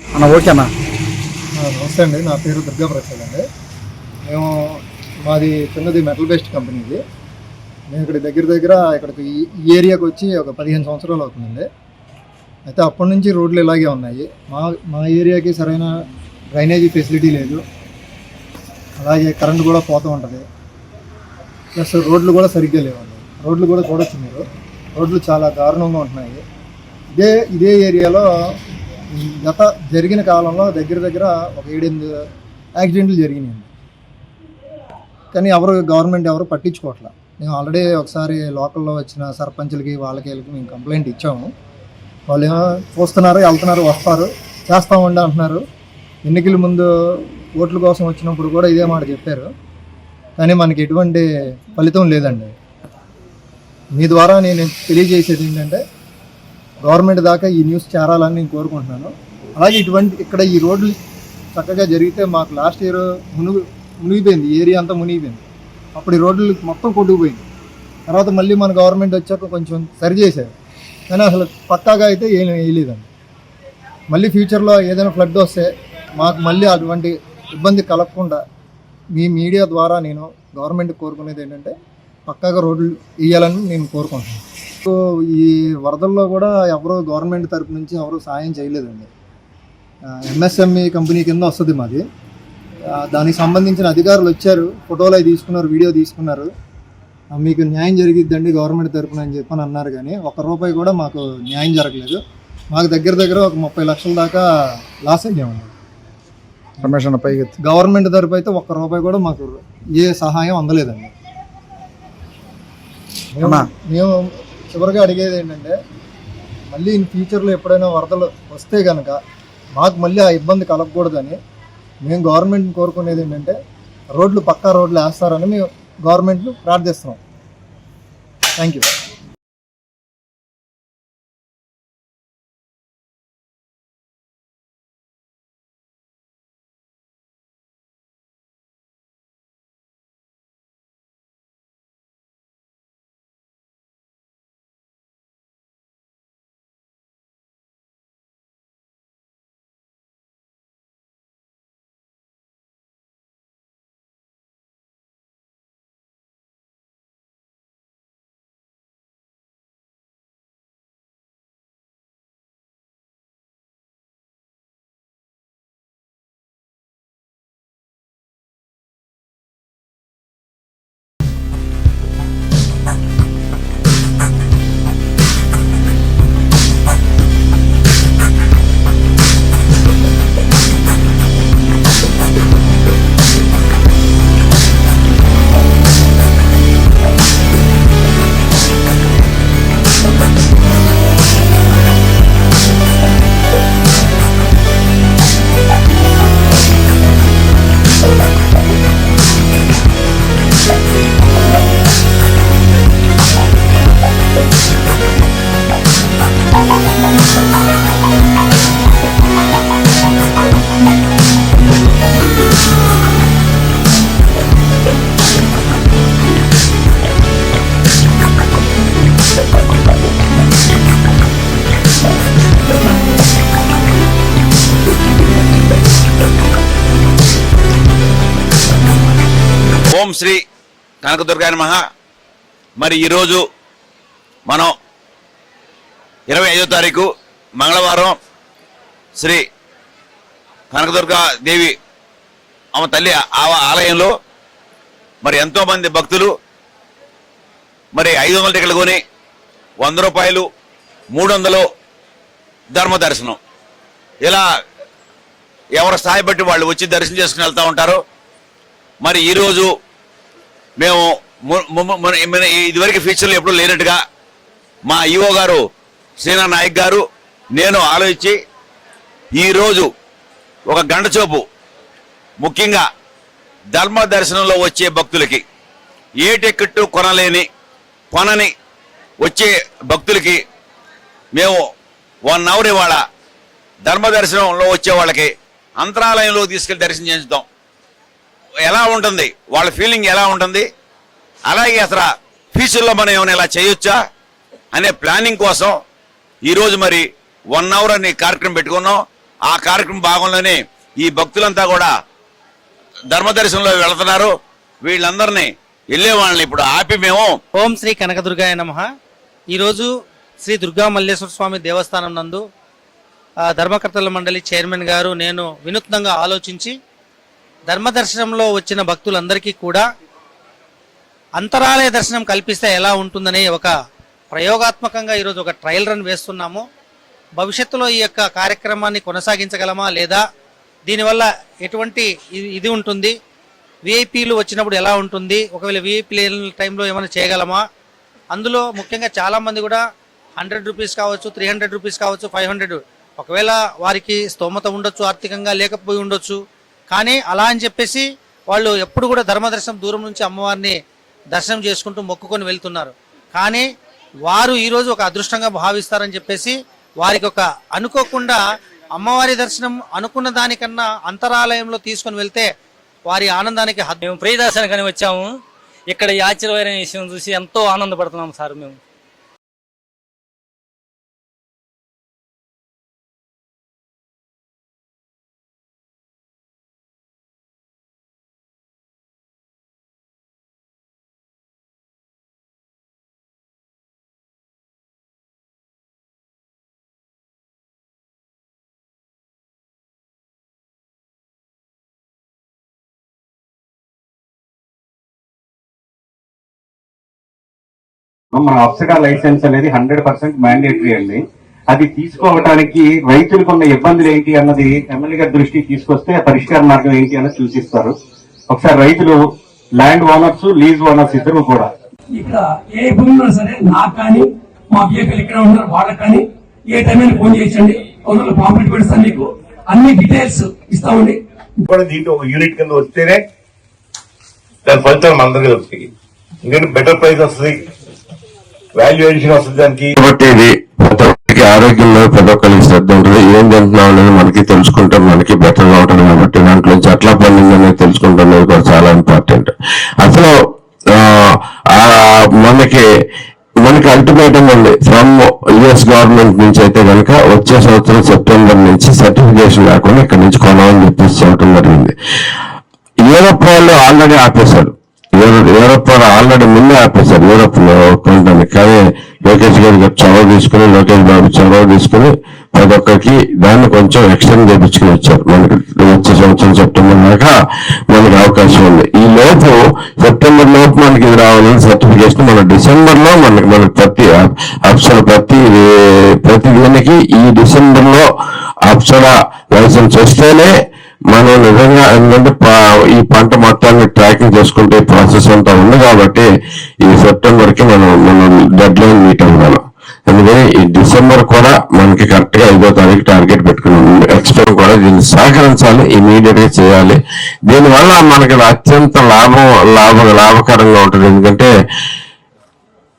అన్న ఓకేనా నమస్తే అండి. నా పేరు దుర్గా ప్రసాద్ అండి. మేము మాది చిన్నది మెటల్ బేస్డ్ కంపెనీ ఇది. మేము ఇక్కడ దగ్గర దగ్గర ఇక్కడికి ఈ ఏరియాకి వచ్చి ఒక పదిహేను సంవత్సరాలు అవుతుందండి. అయితే అప్పటి నుంచి రోడ్లు ఇలాగే ఉన్నాయి. మా మా ఏరియాకి సరైన డ్రైనేజీ ఫెసిలిటీ లేదు. అలాగే కరెంట్ కూడా పోతూ ఉంటుంది. ప్లస్ రోడ్లు కూడా సరిగ్గా లేవండి. రోడ్లు కూడా చూడొచ్చు మీరు. రోడ్లు చాలా దారుణంగా ఉంటున్నాయి. ఇదే ఇదే ఏరియాలో గత జరిగిన కాలంలో దగ్గర దగ్గర ఒక ఏడెనిమిది యాక్సిడెంట్లు జరిగినాయి కానీ ఎవరు గవర్నమెంట్ ఎవరు పట్టించుకోవట్లా. మేము ఆల్రెడీ ఒకసారి లోకల్లో వచ్చిన సర్పంచ్లకి వాళ్ళకి వీళ్ళకి మేము కంప్లైంట్ ఇచ్చాము. వాళ్ళు ఏమో చూస్తున్నారు వెళ్తున్నారు వస్తారు చేస్తామండి అంటున్నారు. ఎన్నికల ముందు ఓట్ల కోసం వచ్చినప్పుడు కూడా ఇదే మాట చెప్పారు. కానీ మనకి ఎటువంటి ఫలితం లేదండి. మీ ద్వారా నేను తెలియజేసేది ఏంటంటే గవర్నమెంట్ దాకా ఈ న్యూస్ చేరాలని నేను కోరుకుంటున్నాను. అలాగే ఇటువంటి ఇక్కడ ఈ రోడ్లు చక్కగా జరిగితే మాకు లాస్ట్ ఇయర్ మునుగు మునిగిపోయింది ఏరియా అంతా మునిగిపోయింది. అప్పుడు ఈ రోడ్లు మొత్తం కొట్టుకుపోయింది. తర్వాత మళ్ళీ మన గవర్నమెంట్ వచ్చాక కొంచెం సరి చేశారు. కానీ అసలు పక్కాగా అయితే ఏం వేయలేదండి. మళ్ళీ ఫ్యూచర్లో ఏదైనా ఫ్లడ్ వస్తే మాకు మళ్ళీ అటువంటి ఇబ్బంది కలగకుండా మీ మీడియా ద్వారా నేను గవర్నమెంట్ కోరుకునేది ఏంటంటే పక్కాగా రోడ్లు వేయాలని నేను కోరుకుంటున్నాను. సో ఈ వరదల్లో కూడా ఎవరు గవర్నమెంట్ తరపు నుంచి ఎవరు సాయం చేయలేదండి. ఎంఎస్ఎంఈ కంపెనీ కింద వస్తుంది మాది. దానికి సంబంధించిన అధికారులు వచ్చారు ఫోటోలు అవి తీసుకున్నారు వీడియో తీసుకున్నారు. మీకు న్యాయం జరిగిద్దండి గవర్నమెంట్ తరపున అని చెప్పని అన్నారు కానీ ఒక్క రూపాయి కూడా మాకు న్యాయం జరగలేదు. మాకు దగ్గర దగ్గర ఒక ముప్పై లక్షల దాకా లాస్ అయ్యామండి. రమేష్ అన్న పైకి. గవర్నమెంట్ తరపు అయితే ఒక్క రూపాయి కూడా మాకు ఏ సహాయం అందలేదండి. మేము చివరిగా అడిగేది ఏంటంటే మళ్ళీ ఇన్ ఫ్యూచర్లో ఎప్పుడైనా వరదలు వస్తే కనుక మాకు మళ్ళీ ఆ ఇబ్బంది కలగకూడదని మేము గవర్నమెంట్ని కోరుకునేది ఏంటంటే రోడ్లు పక్కా రోడ్లు వేస్తారని మేము గవర్నమెంట్ను ప్రార్థిస్తున్నాం. థ్యాంక్ యూ ఓం శ్రీ కనకదుర్గా నమ. మరి ఈరోజు మనం ఇరవై ఐదో తారీఖు మంగళవారం శ్రీ కనకదుర్గా దేవి ఆమె తల్లి ఆ- ఆలయంలో మరి ఎంతో మంది భక్తులు మరి ఐదు వందల టికెట్లు కొని వంద రూపాయలు మూడు వందలు ధర్మ దర్శనం. ఇలా ఎవరి స్థాయి బట్టి వాళ్ళు వచ్చి దర్శనం చేసుకుని వెళ్తూ ఉంటారు మరి ఈరోజు మేము మన- మన ఇదివరకు ఫ్యూచర్లో ఎప్పుడూ లేనట్టుగా మా ఈఓ గారు శ్రీనా నాయక్ గారు నేను ఆలోచించి ఈరోజు ఒక గంట చూపు ముఖ్యంగా ధర్మ దర్శనంలో వచ్చే భక్తులకి ఏ టికెట్ కొనలేని కొనని వచ్చే భక్తులకి మేము వన్ అవర్ ఇవాళ ధర్మ దర్శనంలో వచ్చే వాళ్ళకి అంతరాలయంలో తీసుకెళ్ళి దర్శనం చేయించుతాం ఎలా ఉంటుంది? వాళ్ళ ఫీలింగ్ ఎలా ఉంటుంది? అలాగే అసలు ఫ్యూచర్లో మనం ఏమైనా ఇలా చేయొచ్చా? అనే ప్లానింగ్ కోసం ఈరోజు మరి వన్ అవర్ అని కార్యక్రమం పెట్టుకున్నాం. ఆ కార్యక్రమం భాగంలోనే ఈ భక్తులంతా కూడా ధర్మదర్శనంలో వెళుతున్నారు. వీళ్ళందరినీ వెళ్ళే వాళ్ళని ఇప్పుడు ఆపి మేము ఓం శ్రీ కనకదుర్గాయ నమ. ఈరోజు శ్రీ దుర్గా మల్లేశ్వర స్వామి దేవస్థానం నందు ధర్మకర్తల మండలి చైర్మన్ గారు నేను వినూత్నంగా ఆలోచించి ధర్మదర్శనంలో వచ్చిన భక్తులందరికీ కూడా అంతరాలయ దర్శనం కల్పిస్తే ఎలా ఉంటుందనే ఒక ప్రయోగాత్మకంగా ఈరోజు ఒక ట్రయల్ రన్ వేస్తున్నాము. భవిష్యత్తులో ఈ యొక్క కార్యక్రమాన్ని కొనసాగించగలమా లేదా దీనివల్ల ఎటువంటి ఇది- ఇది ఉంటుంది? విఐపీలు వచ్చినప్పుడు ఎలా ఉంటుంది? ఒకవేళ విఐపీ లేని టైంలో ఏమైనా చేయగలమా? అందులో ముఖ్యంగా చాలామంది కూడా హండ్రెడ్ రూపీస్ కావచ్చు త్రీ హండ్రెడ్ రూపీస్ కావచ్చు ఫైవ్ హండ్రెడ్ ఒకవేళ వారికి స్తోమత ఉండొచ్చు ఆర్థికంగా లేకపోయి ఉండొచ్చు కానీ అలా అని చెప్పేసి వాళ్ళు ఎప్పుడు కూడా ధర్మదర్శనం దూరం నుంచి అమ్మవారిని దర్శనం చేసుకుంటూ మొక్కుకొని వెళ్తున్నారు. కానీ వారు ఈరోజు ఒక అదృష్టంగా భావిస్తారని చెప్పేసి వారికి ఒక అనుకోకుండా అమ్మవారి దర్శనం అనుకున్న దానికన్నా అంతరాలయంలో తీసుకొని వెళ్తే వారి ఆనందానికి మేము మేము ప్రియదర్శనకని వచ్చాము. ఇక్కడ ఈ ఆశ్చర్యమైన విషయం చూసి ఎంతో ఆనందపడుతున్నాం సార్ మేము. మన అప్సరా లైసెన్స్ అనేది హండ్రెడ్ పర్సెంట్ మ్యాండేటరీ అండి. అది తీసుకోవడానికి రైతులకు ఉన్న ఇబ్బందులు ఏంటి అన్నది ఎమ్మెల్యే గారి దృష్టికి తీసుకొస్తే పరిష్కార మార్గం ఏంటి అన్నది సూచిస్తారు. ఒకసారి రైతులు ల్యాండ్ ఓనర్స్ లీజ్ ఓనర్స్ ఇద్దరు కూడా. ఇక్కడ ఏ భూమి ఉన్నా సరే నాకు కానీ మా బియ్యకలు ఇక్కడ ఉన్నారు వాళ్ళకి కానీ ఏ టైం అయినా ఫోన్ చేయండి. తొందరలో పాంప్లెట్ పెడతాను మీకు. అన్ని డీటెయిల్స్ ఇస్తామండి కూడా దీంట్లో ఒక యూనిట్ కింద వస్తేనే దాని ఫలితాలు మనందరికీ వస్తాయి. ఎందుకంటే బెటర్ ప్రైస్ వస్తుంది. వాల్యుయేషన్ వస్తుంది దానికి. కాబట్టి ఇది ప్రతి ఒక్కరికి ఆరోగ్యంలో ప్రతి ఒక్కరికి శ్రద్ధ ఉంటుంది. ఏం తింటున్నాం అనేది మనకి తెలుసుకుంటాం. మనకి బెటర్గా ఉంటుంది కాబట్టి దాంట్లో నుంచి ఎట్లా పండింది అనేది తెలుసుకుంటాం. అనేది కూడా చాలా ఇంపార్టెంట్ అసలు ఆ, మనకి మనకి అల్టిమేటం ఉంది. ఫ్రమ్ యుఎస్ గవర్నమెంట్ నుంచి అయితే కనుక వచ్చే సంవత్సరం సెప్టెంబర్ నుంచి సర్టిఫికేషన్ లేకుండా ఇక్కడ నుంచి కొనాలని చెప్పేసి చెప్పడం జరిగింది. యూరోప్ వాళ్ళు ఆల్రెడీ ఆపేశారు. యూరప్ ఆల్రెడీ ముందే ఆపేశారు. యూరప్లో కొనడానికి కానీ లోకేష్ గారు చొరవ తీసుకుని లోకేష్ బాబు చొరవ తీసుకుని ప్రతి ఒక్కరికి దాన్ని కొంచెం ఎక్స్టెండ్ చేయించుకుని వచ్చారు. మనకి వచ్చే సంవత్సరం సెప్టెంబర్ దాకా మనకి అవకాశం ఉంది. ఈ లోపు సెప్టెంబర్ లోపు మనకి ఇది రావాలని సర్టిఫికేషన్ మన డిసెంబర్లో మనకి మనకి ప్రతి అప్సర ప్రతి ప్రతి దీనికి ఈ డిసెంబర్లో అప్సర లైసెన్స్ వస్తేనే మనం నిజంగా ఎందుకంటే ఈ పంట మొత్తాన్ని ట్రాకింగ్ చేసుకుంటే ప్రాసెస్ అంతా ఉంది కాబట్టి ఈ సెప్టెంబర్కి మనం మనం డెడ్ లైన్ మీట్ అవ్వాలి. అందుకని ఈ డిసెంబర్ కూడా మనకి కరెక్ట్గా ఐదో తారీఖు టార్గెట్ పెట్టుకున్నాం. ఎక్స్పెక్ట్ కూడా దీన్ని సహకరించాలి ఇమీడియట్గా చేయాలి. దీనివల్ల మనకి అత్యంత లాభం లాభ లాభకరంగా ఉంటుంది. ఎందుకంటే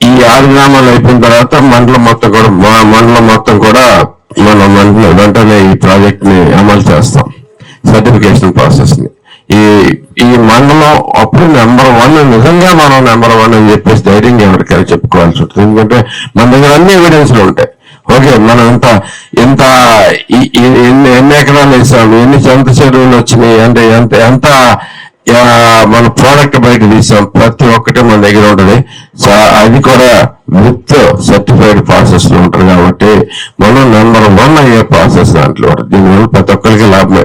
ఈ ఆరు గ్రామాలు అయిపోయిన తర్వాత మండలం మొత్తం కూడా మా మండలం మొత్తం కూడా మనం వెంటనే వెంటనే ఈ ప్రాజెక్ట్ని అమలు చేస్తాం. ఇప్పుడు నెంబర్ వన్ నిజంగా మనం నెంబర్ వన్ అని చెప్పేసి ధైర్యంగా ఎవరికైనా చెప్పుకోవాల్సి ఉంటుంది. ఎందుకంటే మన దగ్గర అన్ని ఎవిడెన్స్లు ఉంటాయి. ఓకే మనం ఎంత ఎంత ఎన్ని ఎన్ని ఎకరాలు వేసాము ఎన్ని చెంత చెరువులు వచ్చినాయి అంటే ఎంత ఎంత మన ప్రోడక్ట్ బయట తీసాం ప్రతి ఒక్కటి మన దగ్గర ఉంటుంది. సో అది కూడా విత్ సర్టిఫైడ్ ప్రాసెస్లో ఉంటారు కాబట్టి మనం నెంబర్ వన్ అయ్యే ప్రాసెస్ దాంట్లో దీనివల్ల ప్రతి ఒక్కరికి లాభం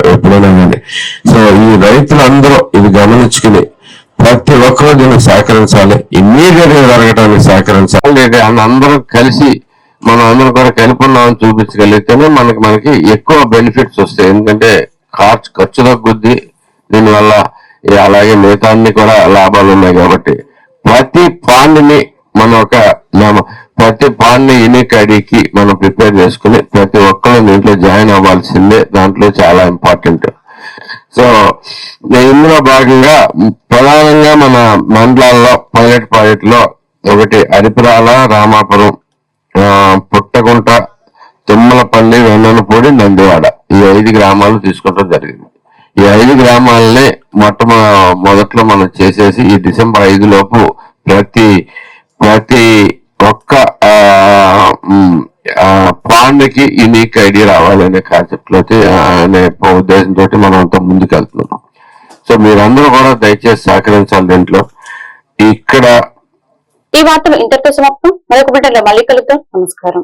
దీన్ని సహకరించాలి. ఇమ్మీడియట్గా జరగడానికి సహకరించాలి. లేదా అందరం కలిసి మనం అందరం కూడా కలిపి ఉన్నామని చూపించగలిగితేనే మనకి మనకి ఎక్కువ బెనిఫిట్స్ వస్తాయి. ఎందుకంటే ఖర్చు ఖర్చు తగ్గుద్ది దీనివల్ల అలాగే మిగతా అన్ని కూడా లాభాలు ఉన్నాయి కాబట్టి. ప్రతి పాండ్ని మనం ఒక ప్రతి పాండ్ని యూనిక్ ఐడికి మనం ప్రిపేర్ చేసుకుని ప్రతి ఒక్కరు దీంట్లో జాయిన్ అవ్వాల్సిందే. దాంట్లో చాలా ఇంపార్టెంట్ సో ఇందులో భాగంగా ప్రధానంగా మన మండలాల్లో పైలట్ ప్రాజెక్ట్లో ఒకటి అరిపురాల రామాపురం పుట్టగుంట తుమ్మలపల్లి వెన్ననపూడి నందివాడ ఈ ఐదు గ్రామాలు తీసుకోవడం జరిగింది. ఈ ఐదు గ్రామాలని మొట్ట మొదట్లో మనం చేసేసి ఈ డిసెంబర్ ఐదు లోపు ప్రతి ప్రతి ఒక్క ఆ, మ్, యూనిక్ ఐడియా రావాలనే కాన్సెప్ట్లో అనే ఉద్దేశంతో మనం అంతా ముందుకు వెళ్తున్నాం సో మీరందరూ కూడా దయచేసి సహకరించాలి దీంట్లో ఇక్కడ ఈ వార్తలు ఇంతటితో సమాప్తం. మరొక బిడ్డలో మళ్ళీ కలుద్దాం. నమస్కారం.